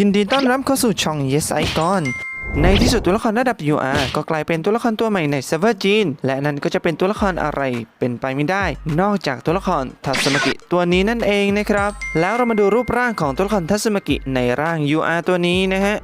ยินดีต้อนรับเข้าสู่ช่อง Yes Icon ในที่สุดตัวละครระดับ UR ก็กลายเป็นตัวละครตัวใหม่ในเซิร์ฟเวอร์จีน และนั่นก็จะเป็นตัวละครอะไรเป็นไปไม่ได้ นอกจากตัวละครทัศมกิตัวนี้นั่นเองนะครับ แล้วเรามาดูรูปร่างของตัวละครทัศมกิในร่าง UR ตัวนี้นะฮะ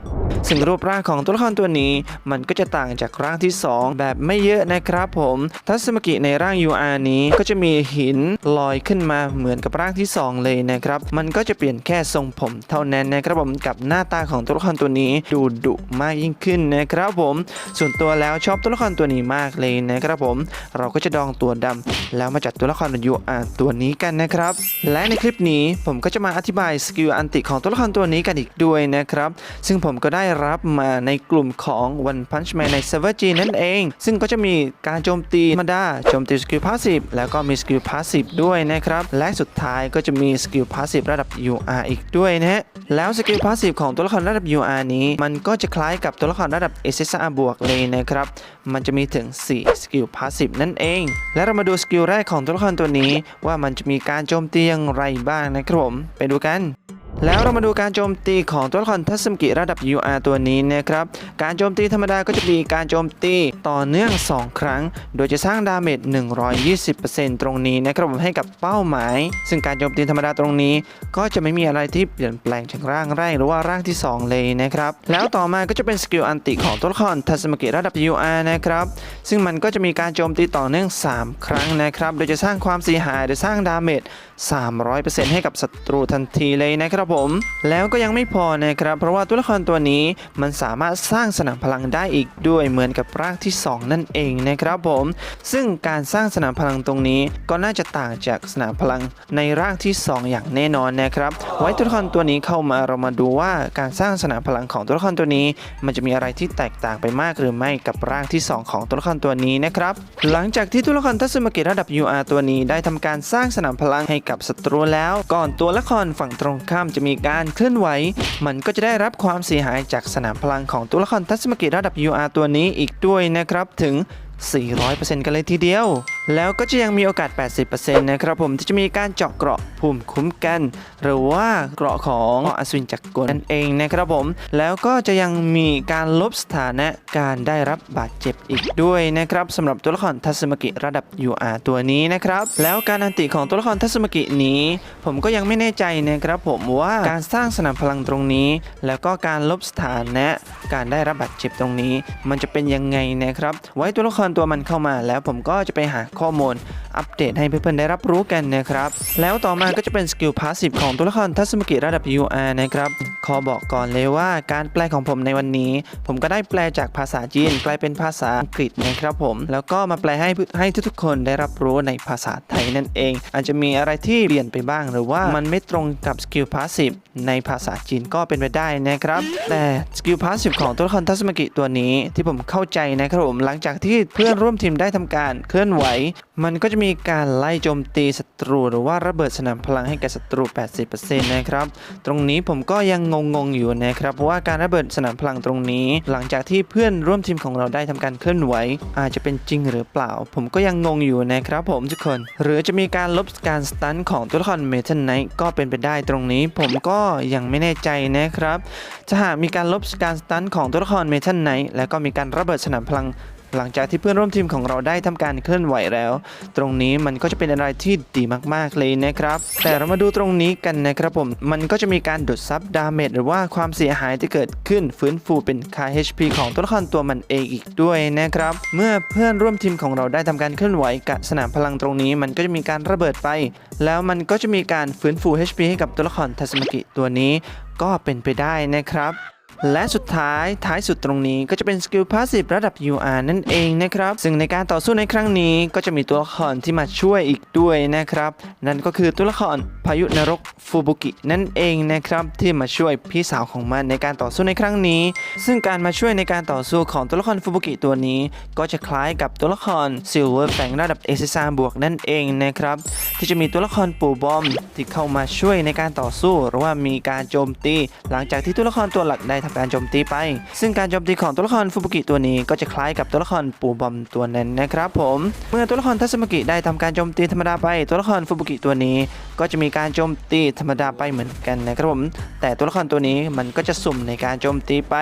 ซึ่งรูปร่างของตัวละครตัวนี้ มันก็จะต่างจากร่างที่ 2 แบบไม่เยอะนะครับผม ทัศมกิในร่าง UR นี้ก็จะมีหินลอยขึ้นมาเหมือนกับร่างที่ 2 เลยนะครับ มันก็จะเปลี่ยนแค่ทรงผมเท่านั้นนะครับผมกับหน้าตาของตัวละครตัวนี้ดูดุมากยิ่งขึ้นนะครับผม ส่วนตัวแล้วชอบตัวละครตัวนี้มากเลยนะครับผม เราก็จะดองตัวดำแล้วมาจัดตัวละคร UR ตัวนี้กันนะครับ และในคลิปนี้ผมก็จะมาอธิบายสกิลอันติของตัวละครตัวนี้กันอีกด้วยนะครับ ซึ่งผมก็ได้ได้รับมาในกลุ่มของ One Punch Man ในเซิร์ฟเวอร์จีนั่นเอง ซึ่งก็จะมีการโจมตีธรรมดาโจมตีสกิลพาสซีฟแล้วก็มีสกิลพาสซีฟด้วยนะครับ และสุดท้ายก็จะมีสกิลพาสซีฟระดับ UR อีกด้วยนะฮะแล้วสกิลพาสซีฟของตัวละครระดับ UR นี้ มันก็จะคล้ายกับตัวละครระดับ SSR บวกเลยนะครับ มันจะมีถึง 4 สกิลพาสซีฟนั่นเอง และเรามาดูสกิลแรกของตัวละครตัวนี้ ว่ามันจะมีการโจมตีอย่างไรบ้างนะครับผมไปดูกัน แล้วเรามาดูการโจมตีของตัวละครทัศมกิระดับ UR ตัวนี้นะครับ การโจมตีธรรมดาก็จะมีการโจมตีต่อเนื่อง 2 ครั้ง โดยจะสร้างดาเมจ 120%ตรงนี้นะครับผมให้กับเป้าหมาย ซึ่งการโจมตีธรรมดาตรงนี้ ก็จะไม่มีอะไรที่เปลี่ยนแปลงจากร่างแรกหรือว่าร่างที่ 2 เลยนะครับ แล้วต่อมาก็จะเป็นสกิลอันติของตัวละครทัศมกิระดับ UR นะครับ ซึ่งมันก็จะมีการโจมตีต่อเนื่อง 3 ครั้งนะครับ โดยจะสร้างความเสียหายหรือสร้างดาเมจ 300%ให้กับศัตรูทันทีเลยนะครับผม แล้วก็ยังไม่พอนะครับ เพราะว่าตัวละครตัวนี้มันสามารถสร้างสนามพลังได้อีกด้วยเหมือนกับร่างที่ 2 นั่นเองนะครับผม ซึ่งการสร้างสนามพลังตรงนี้ก็น่าจะต่างจากสนามพลังในร่างที่ 2 อย่างแน่นอนนะครับ ไว้ตัวละครตัวนี้เข้ามาเรามาดูว่าการสร้างสนามพลังของตัวละครตัวนี้ มันจะมีอะไรที่แตกต่างไปมากหรือไม่กับร่างที่ 2 ของตัวละครตัวนี้นะครับ หลังจากที่ตัวละครทัศมเกิระดับ UR ตัวนี้ได้ทำการสร้างสนามพลังให้กับศัตรูแล้ว ก่อนตัวละครฝั่งตรงข้ามจะมีการเคลื่อนไหว มันก็จะได้รับความเสียหายจากสนามพลังของตัวละครทัศมกิระดับ UR ตัวนี้อีกด้วยนะครับถึง 400%กันเลยทีเดียว แล้วก็จะยังมีโอกาส 80%นะครับผมที่จะมีการเจาะเกราะภูมิคุ้มกัน หรือว่าเกราะของอสวินจักรกลนั่นเองนะครับผม แล้วก็จะยังมีการลบสถานะการได้รับบาดเจ็บอีกด้วยนะครับสำหรับตัวละครทัศมกิระดับ UR ตัวนี้นะครับ แล้วการอันติของตัวละครทัศมกินี้ ผมก็ยังไม่แน่ใจนะครับผมว่าการสร้างสนามพลังตรงนี้ แล้วก็การลบสถานะ การได้รับบาดเจ็บตรงนี้ มันจะเป็นยังไงนะครับ ไว้ตัวละครตัวมันเข้ามาแล้วผมก็จะไปหาข้อมูล อัปเดตให้เพื่อนๆได้รับรู้กันนะครับ แล้วต่อมาก็จะเป็นสกิลพาสซีฟของตัวละครทัศมกิระดับ UR นะครับขอบอกก่อนเลยว่าการแปลของผมในวันนี้ ผมก็ได้แปลจากภาษาจีนกลายเป็นภาษาอังกฤษนะครับผม แล้วก็มาแปลให้ให้ทุกๆคนได้รับรู้ในภาษาไทยนั่นเอง อาจจะมีอะไรที่เปลี่ยนไปบ้างหรือว่ามันไม่ตรงกับสกิลพาสซีฟในภาษาจีนก็เป็นไปได้นะครับ แต่สกิลพาสซีฟของตัวละครทัศมกิตัวนี้ที่ผมเข้าใจนะครับผมหลังจากที่เพื่อนร่วมทีมได้ทำการเคลื่อนไหว มันก็จะมีมีการไล่โจมตีศัตรู หรือว่าระเบิดสนามพลังให้แก่ศัตรู 80%นะครับ ตรงนี้ผมก็ยังงงๆอยู่นะครับ เพราะว่าการระเบิดสนามพลังตรงนี้ หลังจากที่เพื่อนร่วมทีมของเราได้ทำการเคลื่อนไหว อาจจะเป็นจริงหรือเปล่า ผมก็ยังงงอยู่นะครับผมทุกคน หรือจะมีการลบการสตันของตัวละครเมทัลไนท์ก็เป็นไปได้ตรงนี้ ผมก็ยังไม่แน่ใจนะครับจะหากมีการลบการสตันของตัวละครเมทัลไนท์แล้วก็มีการระเบิดสนามพลัง หลังจากที่เพื่อนร่วมทีมของเราได้ทำการเคลื่อนไหวแล้ว ตรงนี้มันก็จะเป็นอะไรที่ดีมากๆเลยนะครับ แต่เรามาดูตรงนี้กันนะครับผม มันก็จะมีการดูดซับดาเมจหรือว่าความเสียหายที่เกิดขึ้นฟื้นฟูเป็นค่า HP ของตัวละครตัวมันเองอีกด้วยนะครับ เมื่อเพื่อนร่วมทีมของเราได้ทำการเคลื่อนไหวกับสนามพลังตรงนี้ มันก็จะมีการระเบิดไป แล้วมันก็จะมีการฟื้นฟู HP ให้กับตัวละครทัศมกิตัวนี้ ก็เป็นไปได้นะครับ และสุดท้ายท้ายสุดตรงนี้ก็จะเป็นสกิลพาสซีฟระดับ UR นั่นเองนะครับ ซึ่งในการต่อสู้ในครั้งนี้ก็จะมีตัวละครที่มาช่วยอีกด้วยนะครับ นั่นก็คือตัวละครพายุนรกฟูบุกินั่นเองนะครับที่มาช่วยพี่สาวของมันในการต่อสู้ในครั้งนี้ ซึ่งการมาช่วยในการต่อสู้ของตัวละครฟูบุกิตัวนี้ ก็จะคล้ายกับตัวละครซิลเวอร์แฟงระดับเอซิซาบวกนั่นเองนะครับที่จะมีตัวละครปูบอมที่เข้ามาช่วยในการต่อสู้ หรือว่ามีการโจมตี หลังจากที่ตัวละครตัวหลักได้ทำการโจมตีไป ซึ่งการโจมตีของตัวละครฟูบุกิตัวนี้ก็จะคล้ายกับตัวละครปูบอมตัวนั้นนะครับผม เมื่อตัวละครทัศมกิได้ทำการโจมตีธรรมดาไป ตัวละครฟูบุกิตัวนี้ ก็จะมีการโจมตีธรรมดาไปเหมือนกันนะครับผม แต่ตัวละครตัวนี้มันก็จะสุ่มในการโจมตีไป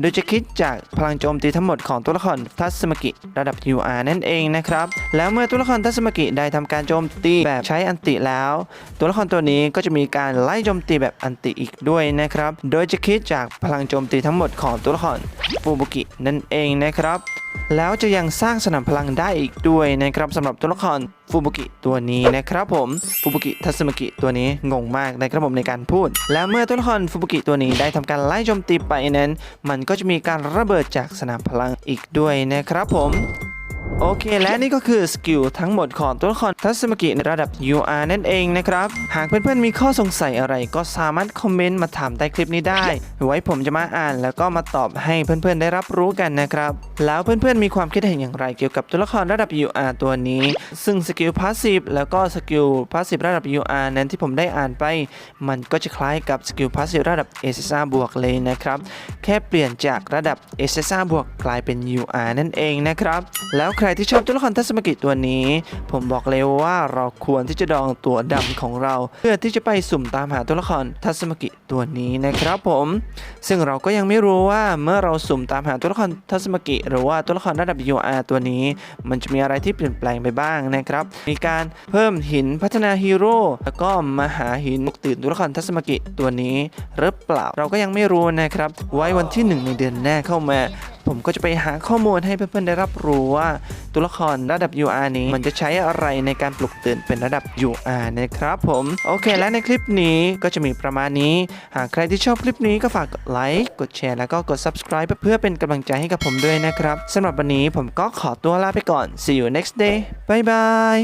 โดยจะคิดจากพลังโจมตีทั้งหมดของตัวละครทัศมกิระดับ UR นั่นเองนะครับ แล้วเมื่อตัวละครทัศมกิได้ทำการโจมตีแบบใช้อันติแล้ว ตัวละครตัวนี้ก็จะมีการไล่โจมตีแบบอันติอีกด้วยนะครับ โดยจะคิดจากพลังโจมตีทั้งหมดของตัวละครฟูบุกินั่นเองนะครับ แล้วจะยังสร้างสนามพลังได้อีกด้วยนะครับสำหรับตัวละครฟูบุกิตัวนี้นะครับผมฟูบุกิทัศมกิตัวนี้งงมากนะครับผมในการพูด แล้วเมื่อตัวละครฟูบุกิตัวนี้ได้ทำการไล่โจมตีไปนั้น มันก็จะมีการระเบิดจากสนามพลังอีกด้วยนะครับผม โอเคและนี่ก็คือสกิลทั้งหมดของตัวละครทัศมกิในระดับ UR นั่นเองนะครับ หากเพื่อนๆมีข้อสงสัยอะไรก็สามารถคอมเมนต์มาถามใต้คลิปนี้ได้ ไว้ผมจะมาอ่านแล้วก็มาตอบให้เพื่อนๆได้รับรู้กันนะครับ แล้วเพื่อนๆมีความคิดเห็นอย่างไรเกี่ยวกับตัวละครระดับ UR ตัวนี้ ซึ่งสกิลพาสซีฟแล้วก็สกิลพาสซีฟระดับ UR นั้นที่ผมได้อ่านไป มันก็จะคล้ายกับสกิลพาสซีฟระดับ SSR บวกเลยนะครับแค่เปลี่ยนจากระดับ SSR บวกกลายเป็น UR นั่นเองนะครับแล้วใครที่ชอบตัวละครทัศมกิตัวนี้ ผมบอกเลยว่าเราควรที่จะดองตัวดำของเรา เพื่อที่จะไปสุ่มตามหาตัวละครทัศมกิตัวนี้นะครับผม ซึ่งเราก็ยังไม่รู้ว่าเมื่อเราสุ่มตามหาตัวละครทัศมกิหรือว่าตัวละครระดับ UR ตัวนี้ มันจะมีอะไรที่เปลี่ยนแปลงไปบ้างนะครับ มีการเพิ่มหินพัฒนาฮีโร่แล้วก็มาหาหินปลุกตื่นตัวละครทัศมกิตัวนี้หรือเปล่าเราก็ยังไม่รู้นะครับ ไว้วันที่หนึ่งในเดือนหน้าเข้ามาผมก็จะไปหาข้อมูลให้เพื่อนๆได้รับรู้ว่า ตัวละครระดับ UR นี้ มันจะใช้อะไรในการปลุกตื่นเป็นระดับ UR นะครับผม โอเค และในคลิปนี้ก็จะมีประมาณนี้ หากใครที่ชอบคลิปนี้ก็ฝากกดไลค์ กดแชร์ แล้วก็กด subscribe เพื่อเป็นกำลังใจให้กับผมด้วยนะครับสำหรับวันนี้ผมก็ขอตัวลาไปก่อน see you next day bye bye